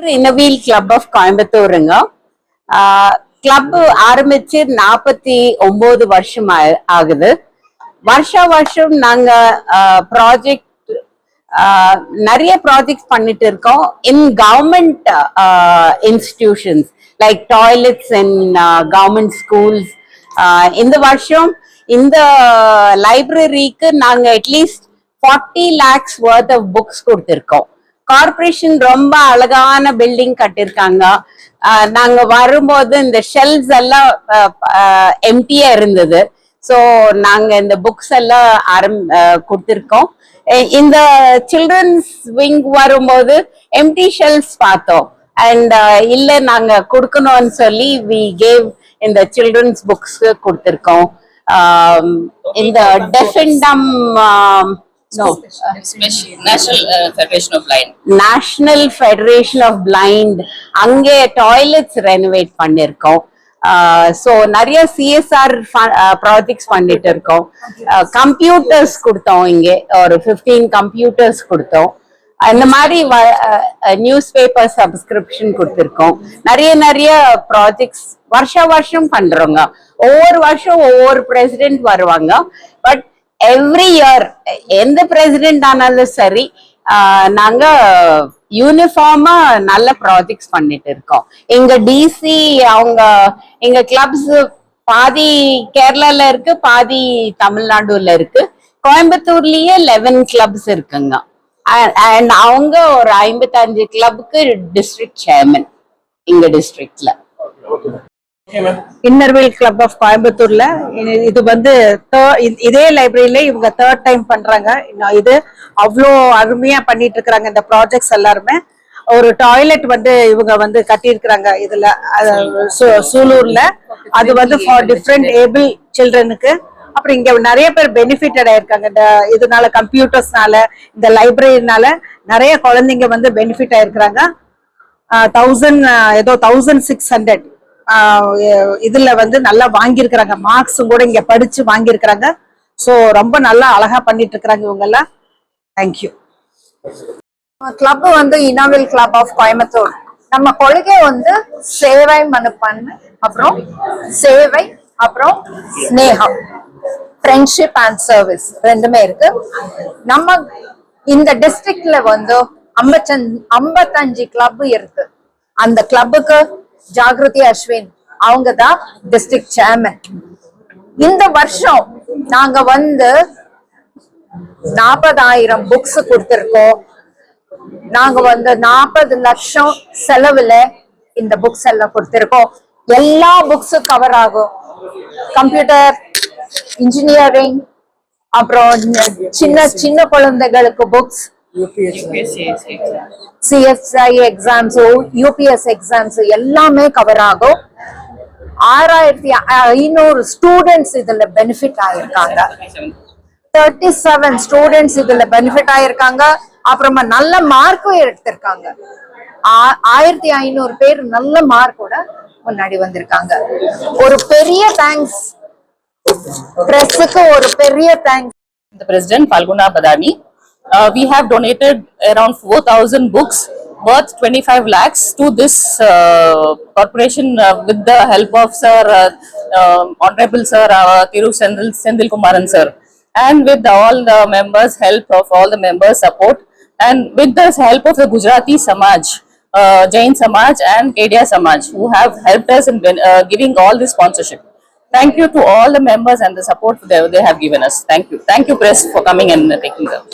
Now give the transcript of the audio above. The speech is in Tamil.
இன்னவீல் கிளப் ஆஃப் கோயம்புத்தூருங்க. கிளப் ஆரம்பிச்சு நாற்பத்தி ஒன்பது வருஷம் ஆ- ஆகுது. வருஷ வருஷம் நாங்க ப்ராஜெக்ட் நிறைய ப்ராஜெக்ட் பண்ணிட்டு இருக்கோம். In government institutions like toilets in government schools இந்த வருஷம் இந்த லைப்ரரிக்கு நாங்க at least forty lakhs worth of books கொடுத்துருக்கோம். கார்ப்பரேஷன் ரொம்ப அழகான பில்டிங் கட்டிருக்காங்க. நாங்க வரும்போது இந்த ஷெல்ஸ் எல்லாம் எம்டியா இருந்தது. ஸோ நாங்க இந்த புக்ஸ் எல்லாம் ஆரம் கொடுத்துருக்கோம். இந்த சில்ட்ரன்ஸ் விங் வரும்போது எம்டி ஷெல்ஸ் பார்த்தோம். அண்ட் இல்ல நாங்க கொடுக்கணும்னு சொல்லி வி கேவ் இந்த சில்ட்ரன்ஸ் புக்ஸ் கொடுத்துருக்கோம். இந்த டெஃபிண்டம் no Special National uh, Federation of Blind. National federation of blind அங்கே டாய்லெட்ஸ் ரெனோவேட் பண்ணிருக்கோம். ஸோ நிறைய சிஎஸ்ஆர் ப்ராஜெக்ட்ஸ் பண்ணிட்டு இருக்கோம். கம்ப்யூட்டர்ஸ் கொடுத்தோம் இங்கே. ஒரு ஃபிஃப்டீன் கம்ப்யூட்டர்ஸ் கொடுத்தோம். அந்த மாதிரி நியூஸ் பேப்பர் சப்ஸ்கிரிப்ஷன் கொடுத்துருக்கோம். நிறைய நிறைய ப்ராஜெக்ட்ஸ் வருஷ வருஷம் பண்றோங்க. ஒவ்வொரு வருஷம் ஒவ்வொரு பிரசிடென்ட் வருவாங்க. பட் எவ்ரி இயர் எந்த பிரசிடென்ட் ஆனாலும் சரி நாங்க யூனிஃபார்மா நல்ல ப்ராஜெக்ட்ஸ் பண்ணிட்டு இருக்கோம். எங்க டிசி அவங்க எங்க கிளப்ஸ் பாதி கேரளால இருக்கு பாதி தமிழ்நாடுல இருக்கு. கோயம்புத்தூர்லயே லெவன் கிளப்ஸ் இருக்குங்க. அண்ட் அவங்க ஒரு ஐம்பத்தஞ்சு கிளப்புக்கு டிஸ்ட்ரிக்ட் சேர்மன் எங்க டிஸ்ட்ரிக்ட்ல இன்னர்வேல் கிளப் ஆஃப் கோயம்புத்தூர்ல இது- வந்து இதே லைப்ரரியில இவங்க தேர்ட் டைம் பண்றாங்க. இன்னும் இது அவ்வளோ அருமையா பண்ணிட்டு இருக்கிறாங்க இந்த ப்ராஜெக்ட்ஸ் எல்லாருமே. ஒரு டாய்லெட் வந்து இவங்க வந்து கட்டியிருக்கிறாங்க இதுல சூ- சூலூர்ல. அது வந்து ஃபார் டிஃப்ரெண்ட் ஏபிள் சில்ட்ரனுக்கு அப்புறம் இங்க நிறைய பேர் பெனிஃபிட்டட் ஆயிருக்காங்க. இந்த இதனால கம்ப்யூட்டர்ஸ்னால இந்த லைப்ரரினால நிறைய குழந்தைங்க வந்து பெனிஃபிட் ஆயிருக்கிறாங்க. தௌசண்ட் ஏதோ தௌசண்ட் சிக்ஸ் ஹண்ட்ரட் இதுல வந்து நல்லா வாங்கியிருக்கிறாங்க. மார்க்ஸும் கூட இங்க படிச்சு வாங்கியிருக்கிறாங்க. ஸோ ரொம்ப நல்லா அழகா பண்ணிட்டு இருக்கிறாங்க இவங்க எல்லாம் தேங்க்யூ கிளப் வந்து இனோவில் கிளப் ஆஃப் கோயம்புத்தூர் நம்ம கொள்கை வந்து சேவை மனுப்பன் அப்புறம் சேவை அப்புறம் ஸ்னேகம் ஃப்ரெண்ட்ஷிப் அண்ட் சர்வீஸ் ரெண்டுமே இருக்கு. நம்ம இந்த டிஸ்ட்ரிக்ட்ல வந்து ஐம்பத்தஞ்சு ஐம்பத்தஞ்சு கிளப் இருக்கு. அந்த கிளப்புக்கு ஜாகிருதி அஸ்வின் அவங்க தான் டிஸ்ட்ரிக்ட் சேர்மன் இந்த வருஷம் நாங்க வந்து நாற்பதாயிரம் புக்ஸ் கொடுத்துருக்கோம். நாங்க வந்து நாற்பது லட்சம் செலவுல இந்த புக்ஸ் எல்லாம் கொடுத்துருக்கோம். எல்லா புக்ஸும் கவர் ஆகும். கம்ப்யூட்டர் இன்ஜினியரிங் அப்புறம் சின்ன சின்ன குழந்தைகளுக்கு books CSI exams UPS exams எல்லாமே கவர் ஆகும். ஆறாயிரத்தி ஐநூறு ஸ்டூடெண்ட்ஸ் இதுல பெனிஃபிட் ஆயிருக்காங்க. தேர்ட்டி செவன் ஸ்டூடெண்ட்ஸ் இதுல பெனிஃபிட் ஆயிருக்காங்க. அப்புறமா நல்ல மார்க்கும் எடுத்திருக்காங்க. ஆ- ஆயிரத்தி ஐநூறு பேர் நல்ல மார்க்கோட முன்னாடி வந்திருக்காங்க. ஒரு பெரிய தேங்க்ஸ் பிரஸுக்கு ஒரு பெரிய thanks The President Falguna Badani. Uh, we have donated around 4,000 books worth 25 lakhs to this uh, corporation uh, with the help of Sir uh, uh, Honorable Sir uh, Thiru Sendil, Sendil Kumaran Sir and with all the members help of all the members support and with the help of the Gujarati Samaj uh, Jain Samaj and Kedia Samaj who have helped us in uh, giving all this sponsorship. Thank you to all the members and the support they, they have given us. Thank you. Thank you, press, for coming and taking the.